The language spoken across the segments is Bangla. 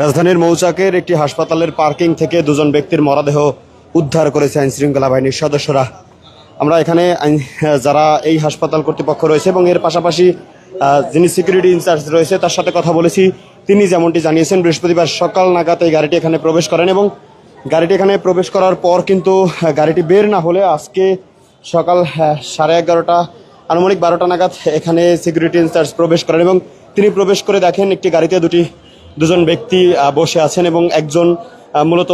রাজধানীর মৌচাকের একটি হাসপাতালের পার্কিং থেকে দুজন ব্যক্তির মরদেহ উদ্ধার করেছে আইন শৃঙ্খলা বাহিনীর সদস্যরা। আমরা এখানে যারা এই হাসপাতাল কর্তৃপক্ষ রয়েছে এবং এর পাশাপাশি যিনি সিকিউরিটি ইনচার্জ রয়েছে, তার সাথে কথা বলেছি। তিনি যেমনটি জানিয়েছেন, বৃহস্পতিবার সকাল নাগাদ এই গাড়িটি এখানে প্রবেশ করেন এবং গাড়িটি এখানে প্রবেশ করার পর কিন্তু গাড়িটি বের না হলে আজকে সকাল সাড়ে এগারোটা, আনুমানিক বারোটা নাগাদ এখানে সিকিউরিটি ইনচার্জ প্রবেশ করেন এবং তিনি প্রবেশ করে দেখেন একটি গাড়িতে দুটি দুজন ব্যক্তি বসে আছেন এবং একজন মূলত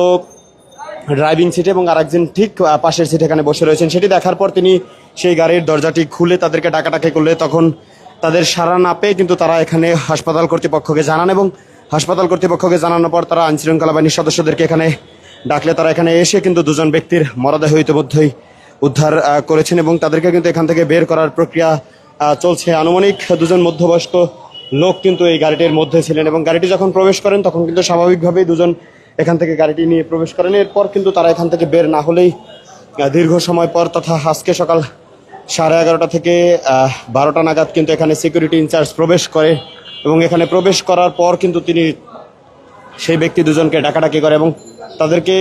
ড্রাইভিং সিটে এবং আরেকজন ঠিক পাশের সিটে এখানে বসে রয়েছেন। সেটি দেখার পর তিনি সেই গাড়ির দরজাটি খুলে তাদেরকে ডাকাটাকি করলে তখন তাদের সাড়া না পেয়ে কিন্তু তারা এখানে হাসপাতাল কর্তৃপক্ষকে জানান এবং হাসপাতাল কর্তৃপক্ষকে জানানোর পর তারা আইন শৃঙ্খলা বাহিনীর সদস্যদেরকে এখানে ডাকলে তারা এখানে এসে কিন্তু দুজন ব্যক্তির মরদেহ ইতিমধ্যেই উদ্ধার করেছেন এবং তাদেরকে কিন্তু এখান থেকে বের করার প্রক্রিয়া চলছে। আনুমানিক দুজন মধ্যবয়স্ক লোক কিন্তু এই গাড়িটির মধ্যে ছিলেন এবং গাড়িটি যখন প্রবেশ করেন, তখন কিন্তু স্বাভাবিকভাবেই দুজন এখান থেকে গাড়িটি নিয়ে প্রবেশ করেন। এরপর কিন্তু তারা এখান থেকে বের না হলেই দীর্ঘ সময় পর তথা আজকে সকাল সাড়ে এগারোটা থেকে বারোটা নাগাদ কিন্তু এখানে সিকিউরিটি ইনচার্জ প্রবেশ করে এবং এখানে প্রবেশ করার পর কিন্তু তিনি সেই ব্যক্তি দুজনকে ডাকাডাকি করে এবং তাদেরকে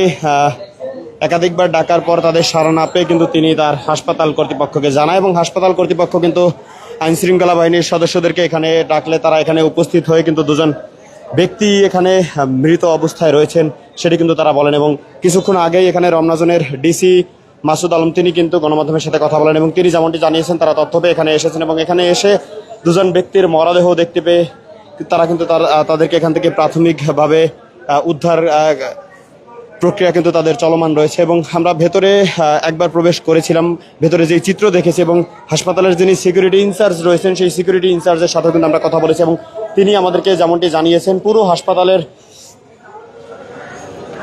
একাধিকবার ডাকার পর তাদের সারা না পেয়ে কিন্তু তিনি তার হাসপাতাল কর্তৃপক্ষকে জানায় এবং হাসপাতাল কর্তৃপক্ষ কিন্তু আইন শৃঙ্খলা বাহিনীর সদস্যদেরকে এখানে ডাকলে তারা এখানে উপস্থিত হয়ে কিন্তু দুজন ব্যক্তি এখানে মৃত অবস্থায় রয়েছেন, সেটি কিন্তু তারা বলেন। এবং কিছুক্ষণ আগেই এখানে রমনাজনের ডিসি মাসুদ আলম, তিনি কিন্তু গণমাধ্যমের সাথে কথা বলেন এবং তিনি যেমনটি জানিয়েছেন, তারা তথ্য পেয়ে এখানে এসেছেন এবং এখানে এসে দুজন ব্যক্তির মরদেহ দেখতে পেয়ে তারা কিন্তু তার তাদেরকে এখান থেকে প্রাথমিকভাবে উদ্ধার প্রক্রিয়া কিন্তু তাদের চলমান রয়েছে এবং আমরা ভেতরে একবার প্রবেশ করেছিলাম, ভেতরে যে চিত্র দেখেছি এবং হাসপাতালের যিনি সিকিউরিটি ইনচার্জ রয়েছেন, সেই সিকিউরিটি ইনচার্জের সাথে কিন্তু আমরা কথা বলেছি এবং তিনি আমাদেরকে যেমনটি জানিয়েছেন, পুরো হাসপাতালের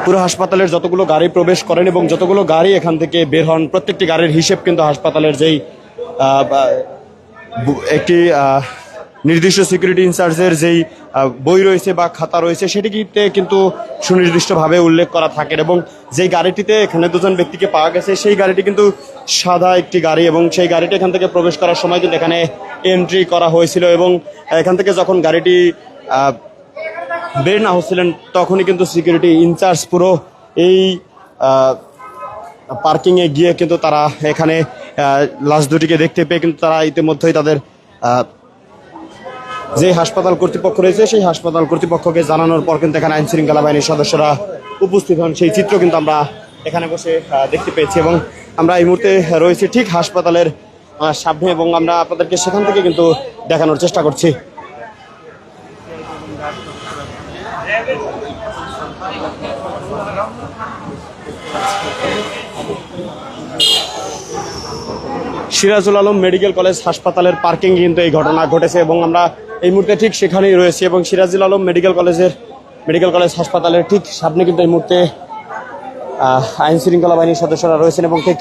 পুরো হাসপাতালের যতগুলো গাড়ি প্রবেশ করেন এবং যতগুলো গাড়ি এখান থেকে বের হন, প্রত্যেকটি গাড়ির হিসেব কিন্তু হাসপাতালের যেই একটি নির্দিষ্ট সিকিউরিটি ইনচার্জের যেই বই রয়েছে বা খাতা রয়েছে, সেটিতে কিন্তু সুনির্দিষ্টভাবে উল্লেখ করা থাকে এবং যেই গাড়িটিতে এখানে দুজন ব্যক্তিকে পাওয়া গেছে, সেই গাড়িটি কিন্তু সাদা একটি গাড়ি এবং সেই গাড়িটি এখান থেকে প্রবেশ করার সময় কিন্তু এখানে এন্ট্রি করা হয়েছিল এবং এখান থেকে যখন গাড়িটি বের না হচ্ছিলেন, তখনই কিন্তু সিকিউরিটি ইনচার্জ পুরো এই পার্কিংয়ে গিয়ে কিন্তু তারা এখানে লাশ দুটিকে দেখতে পেয়ে কিন্তু তারা ইতিমধ্যেই তাদের যে হাসপাতাল কর্তৃপক্ষ রয়েছে, সেই হাসপাতাল কর্তৃপক্ষকে জানানোর পর কিন্তু এখানে আইন শৃঙ্খলা বাহিনীর সদস্যরা উপস্থিত হন। সেই চিত্র কিন্তু আমরা এখানে বসে দেখতে পেয়েছি এবং আমরা এই মুহূর্তে রয়েছি ঠিক হাসপাতালের সামনে এবং আমরা আপনাদেরকে সেখান থেকে কিন্তু দেখানোর চেষ্টা করছি। সিরাজুল আলম মেডিকেল কলেজ হাসপাতালের পার্কিং কিন্তু এই ঘটনা ঘটেছে এবং আমরা এই মুহূর্তে ঠিক সেখানেই রয়েছে এবং সিরাজুল আলম মেডিকেল কলেজের, মেডিকেল কলেজ হাসপাতালের ঠিক সামনে কিন্তু এই মুহূর্তে আইন শৃঙ্খলা বাহিনীর সদস্যরা রয়েছেন এবং ঠিক